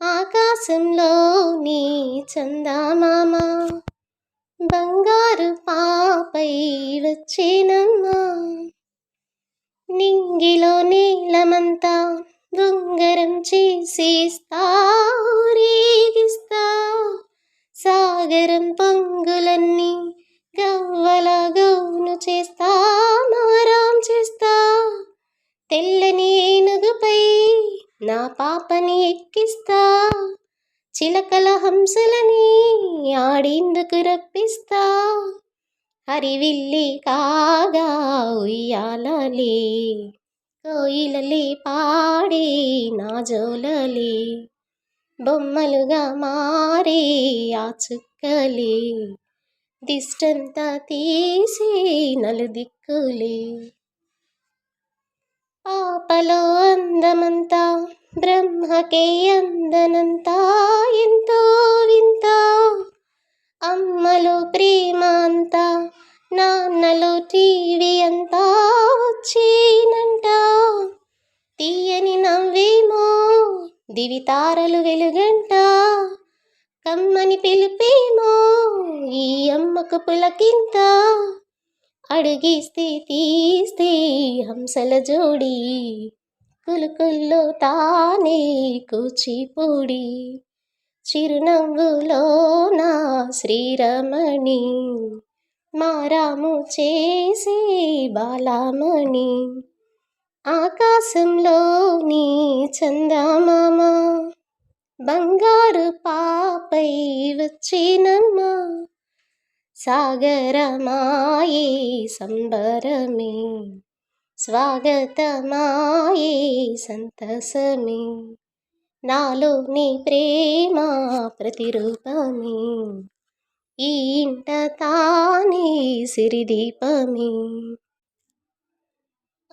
ఆకాశంలో నీ చందమామ బంగారు పాపై వచ్చేనమ్మా. నింగిలో నీలమంతా బొంగరం చేసేస్తారి నా పాపని ఎక్కిస్తా. చిలకల హంసలని ఆడేందుకు రప్పిస్తా. హరివిల్లి కాగా ఉయ్యాలలే. కోయిలలే పాడే నా జోలలే. బొమ్మలుగా మారే ఆ చుక్కలే. దిష్టంతా తీసి నలుదిక్కులే. పాపలో అందమంతా బ్రహ్మకే అందనంతా ఎంతో వింత. అమ్మలో ప్రేమ అంతా నాన్నలో టీవీ అంతా వచ్చేనంట. తీయని నవ్వేమో దివి తారలు వెలుగంట. కమ్మని పిలిపేమో ఈ అమ్మకు పులకింత. అడిగిస్తే తీస్తే హంసల జోడి కులుకుల్లో తానే కూచిపూడి. చిరునవ్వులో నా శ్రీరమణి. మారాము చేసి బాలామణి. ఆకాశంలో నీ చందమామ. బంగారు పాపై వచ్చినమ్మా. సాగరమాయే సంబరమే. స్వాగతమాయే సంతసమే. నాలో నీ ప్రేమ ప్రతిరూపమే. ఈ ఇంట తానే సిరిదీపమే